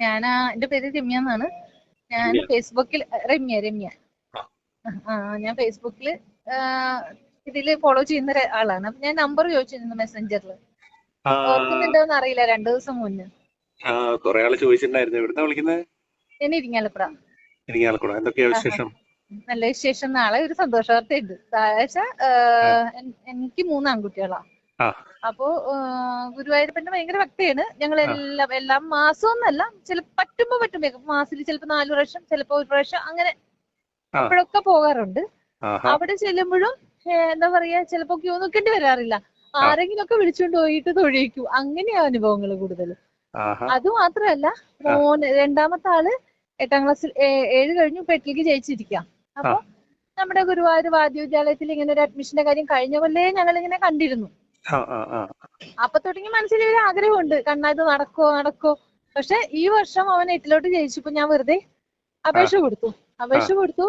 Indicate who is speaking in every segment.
Speaker 1: ഞാൻ എന്റെ പേര് രമ്യ. എന്നാണ് ഞാൻ ഫേസ്ബുക്കിൽ രമ്യ രമ്യ.
Speaker 2: ആ.
Speaker 1: ഞാൻ ഫേസ്ബുക്കിൽ ഇതിൽ ഫോളോ ചെയ്യുന്ന ആളാണ്. അപ്പൊ ഞാൻ നമ്പർ ചോദിച്ചിരുന്നു മെസ്സഞ്ചറിൽ ഓർക്കുന്നുണ്ടോന്ന് അറിയില്ല രണ്ടു ദിവസം മുന്നേ.
Speaker 2: ആ കൊറേ ആൾ ചോദിച്ചിട്ടുണ്ടായിരുന്നു. എവിടുന്നാ വിളിക്കുന്നത്
Speaker 1: ഞാൻ ഇരിങ്ങാലപ്പുറ
Speaker 2: എനിക്ക് ആൾക്കൂടെ എന്തൊക്കെയാ വിശേഷം?
Speaker 1: നല്ല വിശേഷം. നാളെ ഒരു സന്തോഷ വാർത്തയുണ്ട് വെച്ചാ എനിക്ക് മൂന്ന് ആൺകുട്ടികളാ. അപ്പോ ഗുരുവായൂരപ്പന്റെ ഭയങ്കര ഭക്തിയാണ്. ഞങ്ങൾ എല്ലാം എല്ലാം മാസം ഒന്നല്ല ചില പറ്റുമ്പോ പറ്റുമ്പോ മാസത്തിൽ ചിലപ്പോ നാലു പ്രാവശ്യം ചിലപ്പോ ഒരു പ്രാവശ്യം അങ്ങനെ. അപ്പോഴൊക്കെ പോകാറുണ്ട്. അവിടെ ചെല്ലുമ്പോഴും എന്താ പറയാ ചിലപ്പോ ക്യൂ നിൽക്കേണ്ടി വരാറില്ല. ആരെങ്കിലും ഒക്കെ വിളിച്ചുകൊണ്ട് പോയിട്ട് തൊഴിയിക്കും. അങ്ങനെയാ അനുഭവങ്ങൾ കൂടുതൽ അത് മാത്രല്ല മോന് രണ്ടാമത്തെ ആൾ എട്ടാം ക്ലാസ്സിൽ ഏഴ് കഴിഞ്ഞു പെട്ടിലേക്ക് ജയിച്ചിരിക്കാം. അപ്പൊ നമ്മുടെ ഗുരുവായൂർ വാദ്യവിദ്യാലയത്തിൽ ഇങ്ങനെ ഒരു അഡ്മിഷന്റെ കാര്യം കഴിഞ്ഞ കൊല്ലേ ഞങ്ങൾ ഇങ്ങനെ കണ്ടിരുന്നു. അപ്പൊ തുടങ്ങി മനസ്സിൽ ഒരു ആഗ്രഹമുണ്ട്. കണ്ണാ ഇത് നടക്കോ നടക്കോ. പക്ഷെ ഈ വർഷം അവൻ എട്ടിലോട്ട് ജയിച്ചപ്പോ ഞാൻ വെറുതെ അപേക്ഷ കൊടുത്തു. അപേക്ഷ കൊടുത്തു.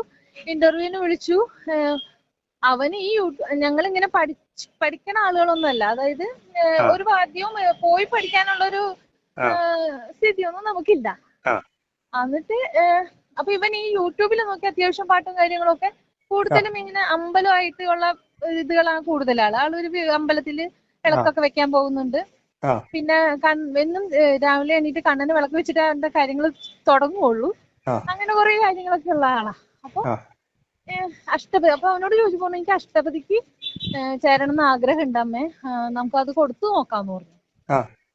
Speaker 1: ഇന്റർവ്യൂവിന് വിളിച്ചു. അവന് ഈ ഞങ്ങൾ ഇങ്ങനെ പഠിച്ച് പഠിക്കണ ആളുകളൊന്നുമല്ല. അതായത് ഒരു വാദ്യവും പോയി പഠിക്കാനുള്ളൊരു ഒരു സ്ഥിതിയൊന്നും നമുക്കില്ല. എന്നിട്ട് അപ്പൊ ഇവൻ ഈ യൂട്യൂബിൽ നോക്കി അത്യാവശ്യം പാട്ടും കാര്യങ്ങളൊക്കെ കൂടുതലും ഇങ്ങനെ അമ്പലമായിട്ട് ഇതുകളാണ് കൂടുതലാണ് ആളൊരു അമ്പലത്തിൽ വിളക്കൊക്കെ വെക്കാൻ പോകുന്നുണ്ട്. പിന്നെ എന്നും രാവിലെ എണീറ്റ് കണ്ണന് വിളക്ക് വെച്ചിട്ട് അവന്റെ കാര്യങ്ങൾ തുടങ്ങുള്ളൂ. അങ്ങനെ കുറെ കാര്യങ്ങളൊക്കെ ഉള്ള ആളാ. അപ്പൊ അഷ്ടപതി അപ്പൊ അവനോട് ചോദിച്ചു പോണ എനിക്ക് അഷ്ടപതിക്ക് ചേരണം എന്ന് ആഗ്രഹം ഉണ്ട് അമ്മേ. നമുക്ക് അത് കൊടുത്തു നോക്കാന്ന് പറഞ്ഞു.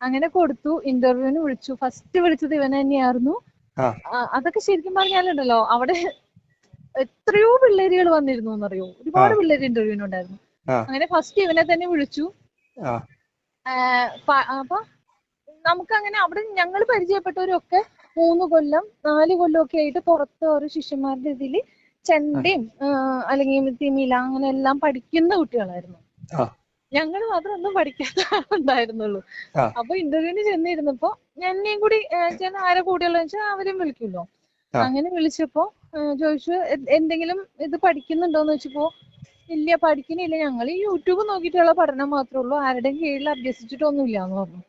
Speaker 1: അങ്ങനെ കൊടുത്തു ഇന്റർവ്യൂവിന് വിളിച്ചു. ഫസ്റ്റ് വിളിച്ചത് ഇവനെ തന്നെയായിരുന്നു. അതൊക്കെ ശരിക്കും പറഞ്ഞാലുണ്ടല്ലോ അവിടെ എത്രയോ പിള്ളേരുകൾ വന്നിരുന്നു എന്നറിയോ? ഒരുപാട്. പിള്ളേര് ഇന്റർവ്യൂവിന് ഉണ്ടായിരുന്നു. അങ്ങനെ ഫസ്റ്റ് ഇവനെ തന്നെ വിളിച്ചു. അപ്പൊ നമുക്ക് അങ്ങനെ അവിടെ ഞങ്ങൾ പരിചയപ്പെട്ടവരൊക്കെ മൂന്ന് കൊല്ലം നാല് കൊല്ലം ഒക്കെ ആയിട്ട് പുറത്ത് ഓരോ ശിഷ്യന്മാരുടെ ഇതിൽ ചെണ്ടയും അല്ലെങ്കിൽ തിമില അങ്ങനെ എല്ലാം പഠിക്കുന്ന കുട്ടികളായിരുന്നു. ഞങ്ങൾ മാത്രം ഒന്നും പഠിക്കാത്ത ഉണ്ടായിരുന്നുള്ളൂ. അപ്പൊ ഇന്റർവ്യൂവിന് ചെന്നിരുന്നപ്പോ എന്നെയും കൂടി ചെന്ന് ആരെ കൂടെയുള്ള വെച്ചാൽ അവരും വിളിക്കുമല്ലോ. അങ്ങനെ വിളിച്ചപ്പോ ചോദിച്ചു "എ- എന്തെങ്കിലും ഇത് പഠിക്കുന്നുണ്ടോന്ന് വെച്ചപ്പോ? ഇല്ല പഠിക്കുന്നില്ല. ഞങ്ങൾ ഈ യൂട്യൂബ് നോക്കിയിട്ടുള്ള പഠനം മാത്രമേ ഉള്ളൂ. ആരുടെയും കീഴിൽ അഭ്യസിച്ചിട്ടൊന്നുമില്ല എന്ന് പറഞ്ഞു.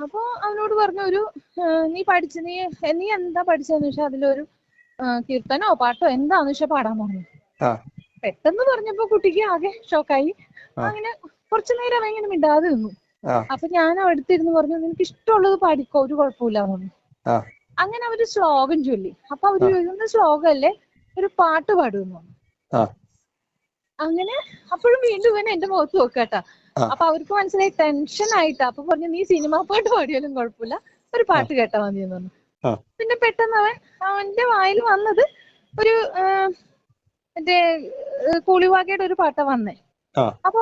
Speaker 1: അപ്പൊ അവനോട് പറഞ്ഞു ഒരു നീ പഠിച്ച നീ നീ എന്താ പഠിച്ചതെന്ന് വെച്ചാൽ അതിലൊരു കീർത്തനോ പാട്ടോ എന്താന്ന് വെച്ചാൽ പാടാൻ പറഞ്ഞു. പെട്ടെന്ന് പറഞ്ഞപ്പോ കുട്ടിക്ക് ആകെ ഷോക്കായി. അങ്ങനെ കുറച്ചു നേരം അവൻ ഇങ്ങനെ മിണ്ടാതെ നിന്നു. അപ്പൊ ഞാൻ അവിടുത്തെ ഇരുന്ന് പറഞ്ഞു നിനക്ക് ഇഷ്ടമുള്ളത് പാടിക്കോ ഒരു കുഴപ്പമില്ല എന്ന് പറഞ്ഞു. അങ്ങനെ അവർ ശ്ലോകം ചൊല്ലി. അപ്പൊ അവർ എഴുതുന്ന ശ്ലോകമല്ലേ ഒരു പാട്ട് പാടുമെന്ന് പറഞ്ഞു. അങ്ങനെ അപ്പോഴും വീണ്ടും ഇവൻ എന്റെ മുഖത്ത് നോക്കാട്ടാ. അപ്പൊ അവർക്ക് മനസ്സിലായി ടെൻഷൻ ആയിട്ട്. അപ്പൊ പറഞ്ഞു നീ സിനിമാ പാട്ട് പാടിയാലും കുഴപ്പമില്ല. ഒരു പാട്ട് കേട്ടാ മതി എന്ന് പറഞ്ഞു. പിന്നെ പെട്ടെന്ന് അവൻ അവന്റെ വായിൽ വന്നത് ഒരു മറ്റേ കൂളിവാകയുടെ ഒരു പാട്ടാ വന്നേ. അപ്പൊ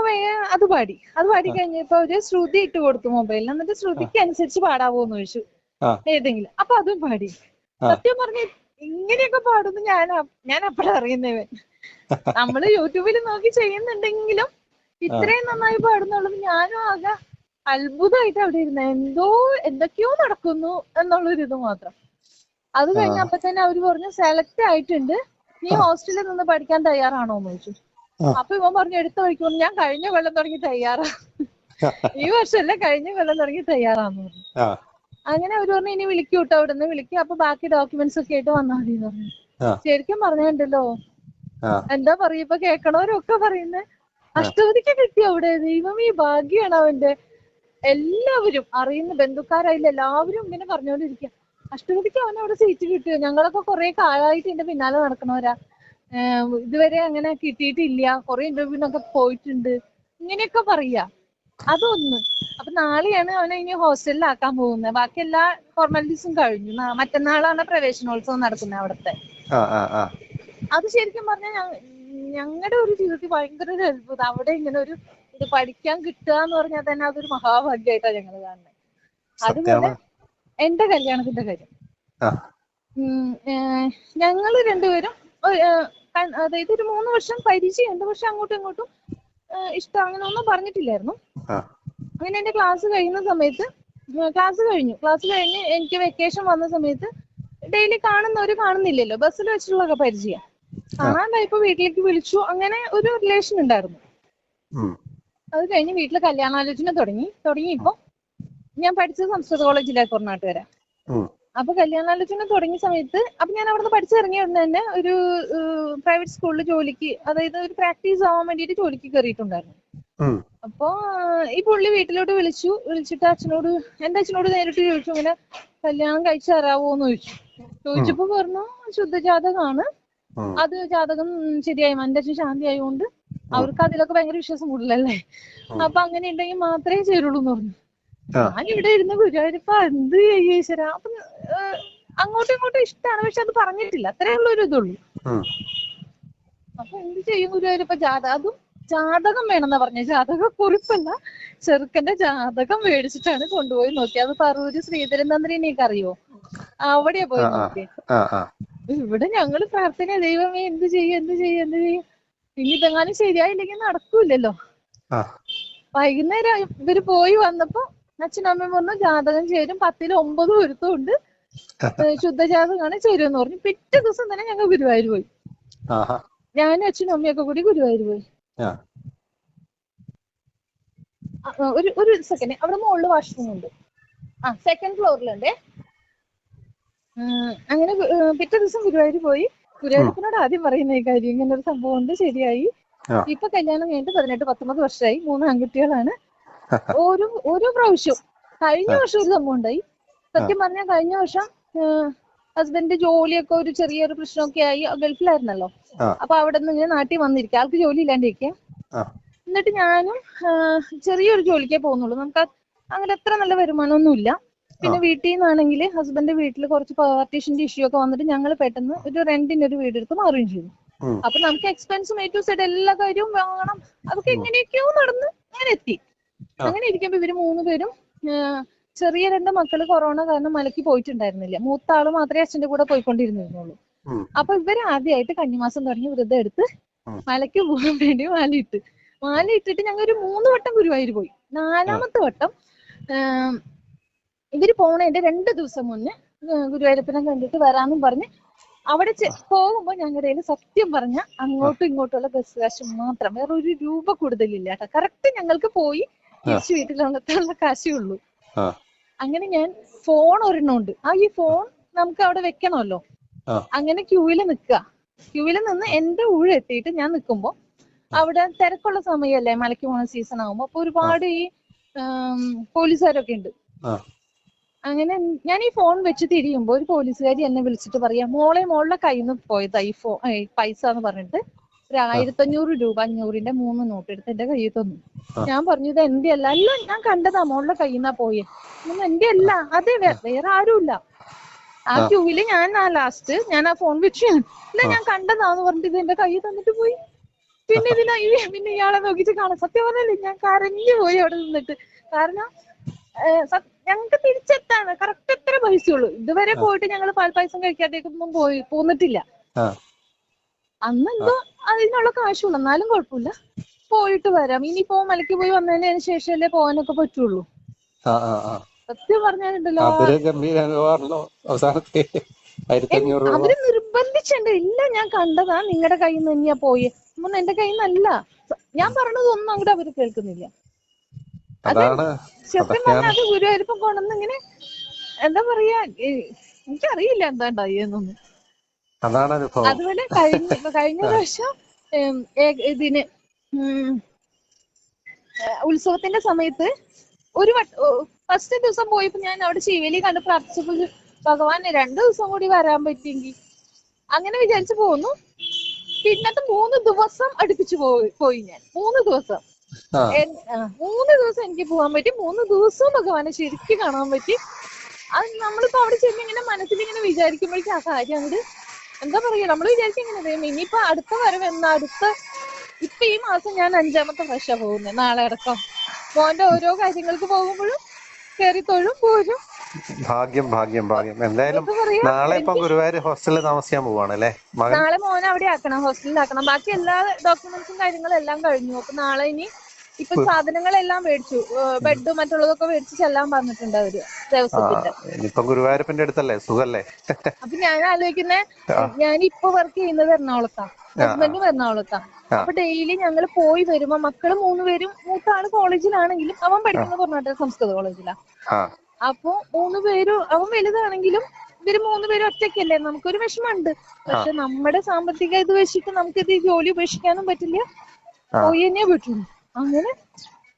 Speaker 1: അത് പാടി. അത് പാടി കഴിഞ്ഞപ്പോ ഒരു ശ്രുതി ഇട്ട് കൊടുത്തു മൊബൈലിൽ. എന്നിട്ട് ശ്രുതിക്ക് അനുസരിച്ച് പാടാവോന്ന് ചോദിച്ചു. ഏതെങ്കിലും. അപ്പൊ അതും പാടി. സത്യം പറഞ്ഞ ഇങ്ങനെയൊക്കെ പാടുന്നു ഞാൻ ഞാൻ അപ്പഴാ അറിയുന്നവൻ. നമ്മൾ യൂട്യൂബിൽ നോക്കി ചെയ്യുന്നുണ്ടെങ്കിലും ഇത്രയും നന്നായി പാടുന്നുള്ളത് ഞാനും ആകെ അത്ഭുതമായിട്ട് അവിടെ ഇരുന്ന. എന്തോ എന്തൊക്കെയോ നടക്കുന്നു എന്നുള്ളൊരു ഇത് മാത്രം. അത് കഴിഞ്ഞപ്പോ തന്നെ അവർ പറഞ്ഞു സെലക്ട് ആയിട്ടുണ്ട്. നീ ഹോസ്റ്റലിൽ നിന്ന് പഠിക്കാൻ തയ്യാറാണോ എന്ന് ചോദിച്ചു. അപ്പൊ ഇവൻ പറഞ്ഞു എടുത്ത വഴിക്ക് ഞാൻ കഴിഞ്ഞ കൊല്ലം തുടങ്ങി തയ്യാറാ. ഈ വർഷമല്ല കഴിഞ്ഞ കൊല്ലം തുടങ്ങി തയ്യാറാന്ന് പറഞ്ഞു. അങ്ങനെ അവർ പറഞ്ഞു ഇനി വിളിക്കൂ കേട്ടോ അവിടെ നിന്ന് വിളിക്കും. അപ്പൊ ബാക്കി ഡോക്യുമെന്റ്സ് ഒക്കെ ആയിട്ട് വന്നാൽ മതി എന്ന് പറഞ്ഞു. ശരിക്കും പറഞ്ഞിട്ടുണ്ടല്ലോ
Speaker 2: ആ.
Speaker 1: എന്താ പറയാ ഇപ്പൊ കേക്കണവരൊക്കെ പറയുന്നത് അഷ്ടപതിക്ക് കിട്ടി അവിടെ. ദൈവം ഈ ഭാഗ്യാണ് അവന്റെ. എല്ലാവരും അറിയുന്ന ബന്ധുക്കാരായില്ല. എല്ലാവരും ഇങ്ങനെ പറഞ്ഞുകൊണ്ടിരിക്കുക അഷ്ടപതിക്ക് അവൻ അവിടെ സീറ്റ് കിട്ടിയോ? ഞങ്ങളൊക്കെ കുറെ കാലമായിട്ട് എന്റെ പിന്നാലെ നടക്കണവരാ. ഇതുവരെ അങ്ങനെ കിട്ടിയിട്ടില്ല. കുറെ ഇന്റർവ്യൂവിനൊക്കെ പോയിട്ടുണ്ട്. ഇങ്ങനെയൊക്കെ പറയാ. അതൊന്ന്. അപ്പൊ നാളെയാണ് അവനെ ഇനി ഹോസ്റ്റലിലാക്കാൻ പോകുന്നത്. ബാക്കി എല്ലാ ഫോർമാലിറ്റീസും കഴിഞ്ഞു. മറ്റന്നാളാണ് പ്രവേശനോത്സവം നടക്കുന്നത് അവിടുത്തെ. അത് ശരിക്കും പറഞ്ഞാൽ ഞങ്ങളുടെ ഒരു ജീവിതത്തിൽ ഭയങ്കര ഒരു അത്ഭുതം അവിടെ ഇങ്ങനെ ഒരു ഇത് പഠിക്കാൻ കിട്ടുക എന്ന് പറഞ്ഞാൽ തന്നെ അതൊരു മഹാഭാഗ്യമായിട്ടാണ് ഞങ്ങൾ കാണുന്നത് അതുപോലെ എന്റെ കല്യാണത്തിന്റെ കാര്യം. ഞങ്ങൾ രണ്ടുപേരും അതായത് ഒരു മൂന്ന് വർഷം പരിചയമുണ്ട്. പക്ഷെ അങ്ങോട്ടും ഇങ്ങോട്ടും ഇഷ്ടം അങ്ങനെ ഒന്നും പറഞ്ഞിട്ടില്ലായിരുന്നു. അങ്ങനെ എന്റെ ക്ലാസ് കഴിയുന്ന സമയത്ത് ക്ലാസ് കഴിഞ്ഞു. ക്ലാസ് കഴിഞ്ഞ് എനിക്ക് വെക്കേഷൻ വന്ന സമയത്ത് ഡെയിലി കാണുന്നവര് കാണുന്നില്ലല്ലോ. ബസ്സിൽ വെച്ചിട്ടുള്ളൊക്കെ പരിചയം. കാണാണ്ടായപ്പോ വീട്ടിലേക്ക് വിളിച്ചു. അങ്ങനെ ഒരു റിലേഷൻ ഉണ്ടായിരുന്നു. അത് കഴിഞ്ഞ് വീട്ടിൽ കല്യാണാലോചന തുടങ്ങി. തുടങ്ങിയപ്പോ ഞാൻ പഠിച്ചത് സംസ്കൃത കോളേജിലെ കൊറനാട്ടുകര. അപ്പൊ കല്യാണാലോചന തുടങ്ങിയ സമയത്ത് അപ്പൊ ഞാൻ അവിടുന്ന് പഠിച്ചിറങ്ങിയ ഉടനെ തന്നെ ഒരു പ്രൈവറ്റ് സ്കൂളിൽ ജോലിക്ക് അതായത് ഒരു പ്രാക്ടീസ് ആവാൻ വേണ്ടിയിട്ട് ജോലിക്ക് കയറിയിട്ടുണ്ടായിരുന്നു. അപ്പൊ ഈ പുള്ളി വീട്ടിലോട്ട് വിളിച്ചു. വിളിച്ചിട്ട് അച്ഛനോട് എന്റെ അച്ഛനോട് നേരിട്ട് ചോദിച്ചു? ഇങ്ങനെ കല്യാണം കഴിച്ചു തരാവോന്ന് ചോദിച്ചു. ചോദിച്ചപ്പോ പറഞ്ഞു ശുദ്ധജാതകമാണ്.
Speaker 2: ഉം.
Speaker 1: അത് ജാതകം ശരിയായി. എന്റെ അച്ഛൻ ശാന്തി ആയതുകൊണ്ട് അവർക്ക് അതിലൊക്കെ ഭയങ്കര വിശ്വാസം കൂടുതലല്ലേ? അപ്പൊ അങ്ങനെ ഉണ്ടെങ്കിൽ മാത്രമേ ചേരുള്ളൂ എന്ന് പറഞ്ഞു. ഞാൻ ഇവിടെ ഇരുന്ന് ഗുരുവായൂരപ്പ എന്ത് ഈശ്വര? അപ്പൊ അങ്ങോട്ടും ഇങ്ങോട്ടും ഇഷ്ടമാണ് പക്ഷെ അത് പറഞ്ഞിട്ടില്ല. അത്രേ ഉള്ള ഒരു ഇതുള്ളൂ. അപ്പൊ എന്ത് ചെയ്യും ഗുരുവായൂരപ്പ? ജാതകം അതും ജാതകം വേണമെന്നാ പറഞ്ഞ. ജാതക കുറിപ്പല്ല. ചെറുക്കന്റെ ജാതകം മേടിച്ചിട്ടാണ് കൊണ്ടുപോയി നോക്കിയത് അത് പറൂര് ശ്രീധരൻ തന്ത്രിനെയൊക്കെ അറിയോ അവിടെയാ പോയി
Speaker 2: നോക്കി
Speaker 1: ഇവിടെ ഞങ്ങൾ പ്രാർത്ഥന ദൈവമേ എന്ത് ചെയ്യും എന്ത് ചെയ്യും എന്ത് ചെയ്യും? ഇനി ഇതെങ്ങാനും ശരിയായില്ലെങ്കിൽ നടക്കൂലല്ലോ
Speaker 2: ആ.
Speaker 1: വൈകുന്നേരം ഇവർ പോയി വന്നപ്പോ അച്ഛനമ്മയും പറഞ്ഞു ജാതകം ചേരും. പത്തിൽ ഒമ്പത് ഏഹ് ശുദ്ധജാതകമാണ് ചേരുമെന്ന് പറഞ്ഞു. പിറ്റേ ദിവസം തന്നെ ഞങ്ങൾ ഗുരുവായൂർ പോയി. ഞാനും അച്ഛനും അമ്മയൊക്കെ കൂടി ഗുരുവായൂർ പോയി. ഒരു ഒരു സെക്കൻഡ് അവിടെ മുകളിൽ വാഷ്റൂം ഉണ്ട്. ആ സെക്കൻഡ് ഫ്ലോറിലുണ്ടേ അങ്ങനെ പിറ്റേ ദിവസം ഗുരുവായൂർ പോയി. ഗുരുവായൂരപ്പനോട് ആദ്യം പറയുന്ന ഈ കാര്യം. ഇങ്ങനെ ഒരു സംഭവം ഉണ്ട് ശരിയായി. ഇപ്പൊ കല്യാണം കഴിഞ്ഞിട്ട് പതിനെട്ട് പത്തൊമ്പത് വർഷമായി. മൂന്ന് ആൺകുട്ടികളാണ്. ഓരോ ഓരോ പ്രാവശ്യവും കഴിഞ്ഞ വർഷം ഒരു സംഭവം ഉണ്ടായി. സത്യം പറഞ്ഞാൽ കഴിഞ്ഞ വർഷം ഹസ്ബൻഡ് ജോലിയൊക്കെ ഒരു ചെറിയൊരു പ്രശ്നമൊക്കെ ആയി ഗൾഫിലായിരുന്നല്ലോ. അപ്പൊ അവിടെ നിന്ന് ഇങ്ങനെ നാട്ടിൽ വന്നിരിക്കുക. ആൾക്ക് ജോലി ഇല്ലാണ്ടിരിക്കുക.
Speaker 2: ആ.
Speaker 1: എന്നിട്ട് ഞാനും ചെറിയൊരു ജോലിക്കേ പോകുന്നുള്ളൂ. നമുക്ക് അങ്ങനെ അത്ര നല്ല വരുമാനമൊന്നുമില്ല പിന്നെ വീട്ടിൽ നിന്നാണെങ്കിൽ ഹസ്ബൻഡ് വീട്ടിൽ കുറച്ച് പാർട്ടീഷന്റെ ഇഷ്യൂ ഒക്കെ വന്നിട്ട് ഞങ്ങൾ പെട്ടെന്ന് ഒരു റെന്റിന് ഒരു വീടെടുത്ത് മാറുകയും ചെയ്തു. അപ്പൊ നമുക്ക് എക്സ്പെൻസും എ ടു സൈഡ് എല്ലാ കാര്യവും വേണം. അതൊക്കെ എങ്ങനെയൊക്കെയോ നടന്ന് ഞാൻ എത്തി. അങ്ങനെ ഇരിക്കുമ്പോ ഇവർ മൂന്ന് പേരും ചെറിയ രണ്ട് മക്കൾ കൊറോണ കാരണം മലക്കി പോയിട്ടുണ്ടായിരുന്നില്ല. മൂത്ത ആൾ മാത്രമേ അച്ഛന്റെ കൂടെ പോയിക്കൊണ്ടിരുന്നുള്ളൂ. അപ്പൊ ഇവർ ആദ്യമായിട്ട് കന്നിമാസം തുടങ്ങി വ്രതം എടുത്ത്
Speaker 2: മലക്ക്
Speaker 1: മലയ്ക്ക് പോകാൻ വേണ്ടി മാലയിട്ട്. മാല ഇട്ടിട്ട് ഞങ്ങൾ ഒരു മൂന്ന് വട്ടം ഗുരുവായൂർ പോയി. നാലാമത്തെ വട്ടം ഇവർ പോണതിന്റെ രണ്ട് ദിവസം മുന്നേ ഗുരുവായൂരപ്പനെ കണ്ടിട്ട് വരാന്നും പറഞ്ഞ് അവിടെ പോകുമ്പോൾ പോകുമ്പോ ഞങ്ങളുടെ കയ്യിൽ സത്യം പറഞ്ഞ അങ്ങോട്ടും ഇങ്ങോട്ടുള്ള ബസ് കാശ് മാത്രം. വേറെ ഒരു രൂപ കൂടുതലില്ല കേട്ടോ. കറക്റ്റ് ഞങ്ങൾക്ക് പോയി തിരിച്ചു വീട്ടിലുള്ള കാശേ ഉള്ളൂ. അങ്ങനെ ഞാൻ ഫോൺ ഒരെണ്ണം ഉണ്ട് ആ ഈ ഫോൺ നമുക്ക് അവിടെ വെക്കണമല്ലോ. അങ്ങനെ ക്യൂവിൽ നിൽക്കുക. ക്യൂവിൽ നിന്ന് എന്റെ ഊഴ് എത്തിയിട്ട് ഞാൻ നിൽക്കുമ്പോ അവിടെ തിരക്കുള്ള സമയമല്ലേ? മലയ്ക്ക് പോണ സീസൺ ആകുമ്പോ അപ്പൊ ഒരുപാട് ഈ പോലീസുകാരൊക്കെ ഉണ്ട്. അങ്ങനെ ഞാൻ ഈ ഫോൺ വെച്ച് തിരിയുമ്പോ ഒരു പോലീസുകാരി എന്നെ വിളിച്ചിട്ട് പറയാ മോളെ മോളുടെ കയ്യിൽ നിന്ന് പോയത് ഈ ഫോ പൈസ എന്ന് പറഞ്ഞിട്ട്. ഒരു ആയിരത്തി അഞ്ഞൂറ് രൂപ അഞ്ഞൂറിന്റെ മൂന്ന് നോട്ട് എടുത്ത് എന്റെ കയ്യിൽ തന്നു. ഞാൻ പറഞ്ഞു ഇത് എന്റെ അല്ല അല്ല ഞാൻ കണ്ടതാ. മോളുടെ കയ്യിൽ നിന്നാ പോയെ എന്റെ അല്ല അതെ വേറെ ആരുമില്ല. ആ. ക്യൂവിൽ ഞാൻ ആ ലാസ്റ്റ് ഞാൻ ആ ഫോൺ വെച്ച് ഇല്ല ഞാൻ കണ്ടതാന്ന് പറഞ്ഞിട്ട് ഇത് എന്റെ കയ്യിൽ തന്നിട്ട് പോയി. പിന്നെ ഇതിനാ പിന്നെ ഇയാളെ നോക്കിയിട്ട് കാണാം സത്യം പറഞ്ഞല്ലേ ഞാൻ കരഞ്ഞു പോയി അവിടെ നിന്നിട്ട്. കാരണം ഞങ്ങക്ക് തിരിച്ചെത്താണ്. കറക്റ്റ് എത്ര പൈസയുള്ളൂ. ഇതുവരെ പോയിട്ട് ഞങ്ങൾ പാൽപ്പായസം കഴിക്കാത്തേക്കൊന്നും പോയി പോന്നിട്ടില്ല.
Speaker 2: ആ
Speaker 1: അന്ന് എന്തോ അതിനുള്ള കാശുള്ളൂ. എന്നാലും കുഴപ്പമില്ല. പോയിട്ട് വരാം. ഇനിയിപ്പോ മലയ്ക്ക് പോയി വന്നതിന് ശേഷമല്ലേ പോകാനൊക്കെ പറ്റുള്ളൂ. സത്യം പറഞ്ഞാലുണ്ടല്ലോ.
Speaker 2: അവസാനത്തെ
Speaker 1: അവർ നിർബന്ധിച്ചുണ്ട്. ഇല്ല ഞാൻ കണ്ടതാ. നിങ്ങളുടെ കയ്യിൽ നിന്ന് തന്നെയാ പോയെ. എന്റെ കയ്യിൽ നിന്നല്ല ഞാൻ പറഞ്ഞതൊന്നും അങ്ങോട്ട് അവർ കേൾക്കുന്നില്ല.
Speaker 2: അതാണ്
Speaker 1: സത്യം പറഞ്ഞാൽ അത് ഗുരുവായൂരപ്പം കൊണ്ടുവന്ന് ഇങ്ങനെ എന്താ പറയാ എനിക്കറിയില്ല എന്താ ഉണ്ടായെന്നൊന്നും.
Speaker 2: അതാണ് അനുഭവം
Speaker 1: അതുപോലെ കഴിഞ്ഞ കഴിഞ്ഞ പ്രാവശ്യം ഇതിന് ഉത്സവത്തിന്റെ സമയത്ത് ഒരു വട്ട ഫസ്റ്റ് ദിവസം പോയപ്പോ ഞാൻ അവിടെ ശിവലി കണ്ട് പ്രാർത്ഥിച്ചപ്പോ ഭഗവാൻ രണ്ടു ദിവസം കൂടി വരാൻ പറ്റിയെങ്കിൽ അങ്ങനെ വിചാരിച്ചു പോന്നു. പിന്നത്തെ മൂന്ന് ദിവസം അടുപ്പിച്ചു പോയി പോയി ഞാൻ. മൂന്ന് ദിവസം. മൂന്ന് ദിവസം എനിക്ക് പോകാൻ പറ്റി. മൂന്ന് ദിവസവും ഭഗവാനെ ശരിക്കും കാണാൻ പറ്റി. അത് നമ്മളിപ്പോ അവിടെ ചെന്ന് ഇങ്ങനെ മനസ്സിൽ ഇങ്ങനെ വിചാരിക്കുമ്പോഴേക്കും ആ കാര്യം അങ്ങോട്ട് എന്താ പറയാ നമ്മൾ വിചാരിക്കും ഇങ്ങനെ ദൈവമേ, ഇനിയിപ്പോ അടുത്ത വരവ് എന്നാ അടുത്ത ഇപ്പൊ ഈ മാസം ഞാൻ അഞ്ചാമത്തെ വർഷ പോകുന്നത് നാളെ അടക്കം. മോന്റെ ഓരോ കാര്യങ്ങൾക്ക് പോകുമ്പോഴും കയറി തൊഴും പോരും
Speaker 2: ഭാഗ്യം ഭാഗ്യം ഭാഗ്യം. എന്തായാലും നാളെ ഇപ്പൊ ഗുരുവായൂർ ഹോസ്റ്റലിൽ താമസിക്കാൻ പോവാണ് അല്ലേ?
Speaker 1: നാളെ മോനെ അവിടെ ആക്കണം ഹോസ്റ്റലിൽ ആക്കണം. ബാക്കി എല്ലാ ഡോക്യുമെന്റ്സും കാര്യങ്ങളും എല്ലാം കഴിഞ്ഞു. അപ്പൊ നാളെ ഇനി ഇപ്പൊ സാധനങ്ങളെല്ലാം മേടിച്ചു. ബെഡും മറ്റുള്ളതൊക്കെ മേടിച്ച് ചെല്ലാൻ പറഞ്ഞിട്ടുണ്ട്
Speaker 2: അവർ
Speaker 1: ദേവസ്വത്തിന്റെ
Speaker 2: ഗുരുവായൂരപ്പന്റെ അടുത്തല്ലേ? സുഖല്ലേ?
Speaker 1: അപ്പൊ ഞാൻ ആലോചിക്കുന്നേ ഞാൻ ഇപ്പൊ വർക്ക് ചെയ്യുന്നത് എറണാകുളത്താ. ഹസ്ബൻഡും എറണാകുളത്താ. അപ്പൊ ഡെയിലി ഞങ്ങൾ പോയി വരുമ്പോ മക്കൾ മൂന്ന് പേരും മൂത്ത ആൾ കോളേജിലാണെങ്കിലും അവൻ പഠിക്കുന്നത് പറഞ്ഞിട്ട് സംസ്കൃത കോളേജിലാ. അപ്പൊ മൂന്ന് പേരും അവൻ വലുതാണെങ്കിലും ഇവർ മൂന്ന് പേരും ഒറ്റയ്ക്കല്ലേ? നമുക്കൊരു വിഷമമുണ്ട്. പക്ഷെ നമ്മുടെ സാമ്പത്തിക ഇത് വെച്ചിട്ട് നമുക്കിത് ഈ ജോലി ഉപേക്ഷിക്കാനും പറ്റില്ല. പോയി തന്നെ പറ്റുള്ളൂ അങ്ങനെ?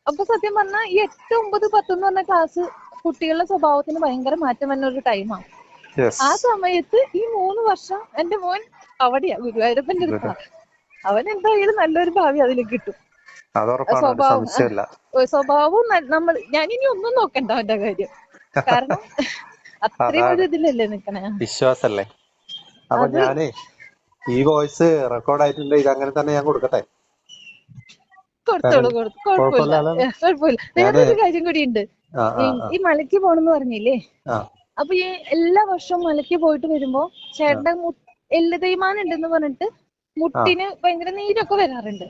Speaker 1: അപ്പൊ സത്യം പറഞ്ഞാൽ ഈ എട്ട് ഒമ്പത് പത്ത് എന്ന് പറഞ്ഞ ക്ലാസ് കുട്ടികളുടെ സ്വഭാവത്തിന് ഭയങ്കര മാറ്റം വരുന്ന ഒരു ടൈമാണ്
Speaker 2: യെസ്
Speaker 1: ആ സമയത്ത് ഈ മൂന്ന് വർഷം എന്റെ മോൻ അവിടെയാ ഗുരുവായൂരപ്പന്റെ അടുത്താ. അവൻ എന്തായാലും നല്ലൊരു ഭാവി അതിൽ കിട്ടും. സ്വഭാവം. സ്വഭാവവും നമ്മൾ ഞാൻ ഇനി ഒന്നും നോക്കണ്ട അവന്റെ കാര്യം. കാരണം അത്രയും ഒരു ഇതിലല്ലേ നിക്കണേ.
Speaker 2: വിശ്വാസല്ലേ? അപ്പൊ ഞാനേ ഈ വോയിസ് റെക്കോർഡ് ആയിട്ടുണ്ട് ഇത് അങ്ങനെ തന്നെ ഞാൻ കൊടുക്കട്ടെ?
Speaker 1: കൊടുത്തോളൂ കൊടുത്തു കുഴപ്പമില്ല. കുഴപ്പമില്ല വേറൊരു കാര്യം കൂടി ഉണ്ട്. ഈ മലയ്ക്ക് പോണെന്ന് പറഞ്ഞില്ലേ? അപ്പൊ ഈ എല്ലാ വർഷവും മലയ്ക്ക് പോയിട്ട് വരുമ്പോ ചേട്ടന്റെ മു- എല്ല് തേയ്മാനം ഉണ്ടെന്ന് പറഞ്ഞിട്ട് മുട്ടിന് ഭയങ്കര നീരൊക്കെ വരാറുണ്ട്.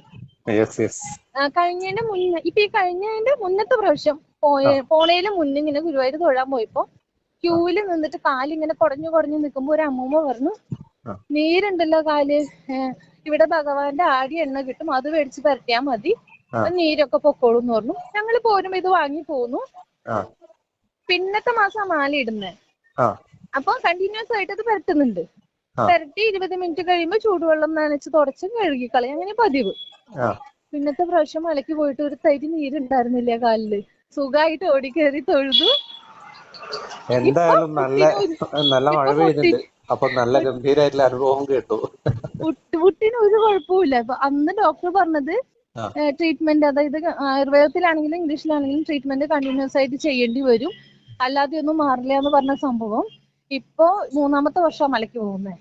Speaker 1: കഴിഞ്ഞതിന്റെ മുന്നേ ഇപ്പൊ ഈ കഴിഞ്ഞതിന്റെ മുന്നത്തെ പ്രാവശ്യം പോയ പോണേൽ മുന്നേ ഇങ്ങനെ ഗുരുവായൂർ തൊഴാൻ പോയപ്പോ ക്യൂവിൽ നിന്നിട്ട് കാലിങ്ങനെ കുടഞ്ഞു കുടഞ്ഞു നിൽക്കുമ്പോ ഒരു അമ്മൂമ്മ പറഞ്ഞു. നീരുണ്ടല്ലോ കാൽ. ഇവിടെ ഭഗവാന്റെ ആടി എണ്ണ കിട്ടും. അത് മേടിച്ച് പരത്തിയാ മതി. നീരൊക്കെ പൊക്കോളും എന്ന് പറഞ്ഞു. ഞങ്ങൾ പോരുമ്പോ ഇത് വാങ്ങി പോന്നു. പിന്നത്തെ മാസം ആ മാല ഇടുന്നത് അപ്പൊ കണ്ടിന്യൂസ് ആയിട്ട് അത് പരത്തുന്നുണ്ട്. പരത്തി ഇരുപത് മിനിറ്റ് കഴിയുമ്പോ ചൂടുവെള്ളം നനച്ച് തുടച്ച് കഴുകിക്കളി അങ്ങനെ പതിവ്. പിന്നത്തെ പ്രാവശ്യം മലയ്ക്ക് പോയിട്ട് ഒരു തരി നീരുണ്ടായിരുന്നില്ല കാലിൽ. സുഖമായിട്ട് ഓടിക്കേറി തൊഴുതു.
Speaker 2: എന്തായാലും നല്ല നല്ല മഴ അപ്പൊ നല്ല ഗംഭീരായിട്ടുള്ള അനുഭവം കേട്ടു.
Speaker 1: പുട്ടിന് ഒരു കുഴപ്പമില്ല അന്ന് ഡോക്ടർ പറഞ്ഞത്. ട്രീറ്റ്മെന്റ് അതായത് ആയുർവേദത്തിലാണെങ്കിലും ഇംഗ്ലീഷിലാണെങ്കിലും ട്രീറ്റ്മെന്റ് കണ്ടിന്യൂസ് ആയിട്ട് ചെയ്യേണ്ടി വരും. അല്ലാതെ ഒന്നും മാറില്ല എന്ന് പറഞ്ഞ സംഭവം. ഇപ്പോ മൂന്നാമത്തെ വർഷം മലയ്ക്ക്
Speaker 2: പോകുന്നേ.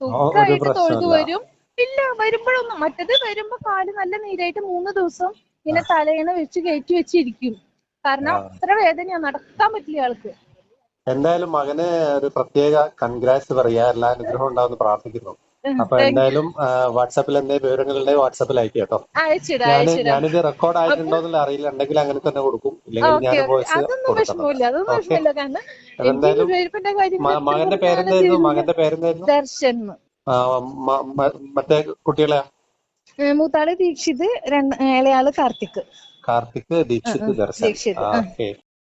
Speaker 1: സുഖമായിട്ട് തൊഴുതു വരും. ഇല്ല വരുമ്പോഴൊന്നും. മറ്റത് വരുമ്പോ കാൽ നല്ല നീരായിട്ട് മൂന്ന് ദിവസം ഇങ്ങനെ തലയിണ വെച്ച് കയറ്റി വെച്ചിരിക്കും. കാരണം. അത്ര വേദനയാ. നടക്കാൻ പറ്റില്ല ആൾക്ക്.
Speaker 2: എന്തായാലും മകന് ഒരു പ്രത്യേക കൺഗ്രാറ്റ്സ് പറയാ എല്ലാ അനുഗ്രഹം ഉണ്ടാവുമെന്ന് പ്രാർത്ഥിക്കുന്നു. അപ്പൊ എന്തായാലും വാട്സാപ്പിൽ എന്തെങ്കിലും വിവരങ്ങളുണ്ടെങ്കിൽ വാട്സാപ്പിൽ അയക്കും കേട്ടോ. ഞാൻ ഞാനിത് റെക്കോർഡ് ആയിട്ടുണ്ടോ എന്നുള്ള അറിയില്ല ഉണ്ടെങ്കിൽ അങ്ങനെ തന്നെ കൊടുക്കും. ഇല്ലെങ്കിൽ ഞാൻ വോയിസ്
Speaker 1: എപ്പോഴും
Speaker 2: മകന്റെ പേരെന്തായിരുന്നു? മകന്റെ പേരെന്തായിരുന്നു?
Speaker 1: ദർശൻ
Speaker 2: മറ്റേ കുട്ടികളെ
Speaker 1: മൂത്താൾ ദീക്ഷിത് ഇളയാൾ കാർത്തിക്.
Speaker 2: കാർത്തിക് ദീക്ഷിത് ദർശൻ. ഓക്കെ.